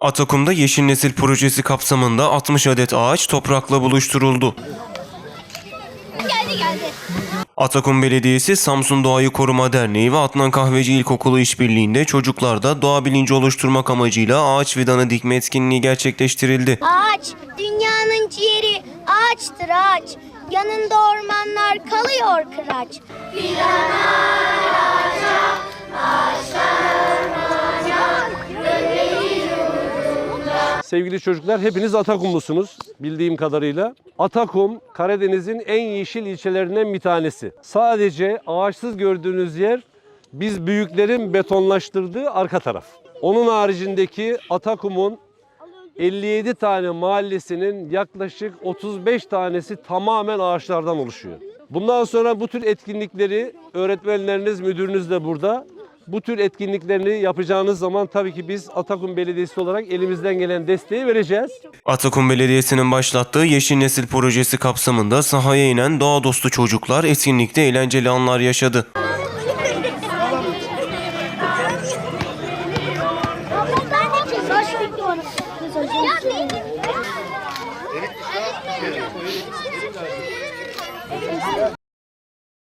Atakum'da Yeşil Nesil projesi kapsamında 60 adet ağaç toprakla buluşturuldu. Geldi geldi. Atakum Belediyesi, Samsun Doğayı Koruma Derneği ve Adnan Kahveci İlkokulu işbirliğinde çocuklarda doğa bilinci oluşturmak amacıyla ağaç fidanı dikme etkinliği gerçekleştirildi. Ağaç dünyanın ciğeri ağaçtır ağaç. Yanında ormanlar kalıyor kıraç. Sevgili çocuklar hepiniz Atakumlusunuz bildiğim kadarıyla. Atakum Karadeniz'in en yeşil ilçelerinden bir tanesi. Sadece ağaçsız gördüğünüz yer biz büyüklerin betonlaştırdığı arka taraf. Onun haricindeki Atakum'un 57 tane mahallesinin yaklaşık 35 tanesi tamamen ağaçlardan oluşuyor. Bundan sonra bu tür etkinlikleri öğretmenleriniz, müdürünüz de burada. Bu tür etkinliklerini yapacağınız zaman tabii ki biz Atakum Belediyesi olarak elimizden gelen desteği vereceğiz. Atakum Belediyesi'nin başlattığı Yeşil Nesil projesi kapsamında sahaya inen doğa dostu çocuklar etkinlikte eğlenceli anlar yaşadı.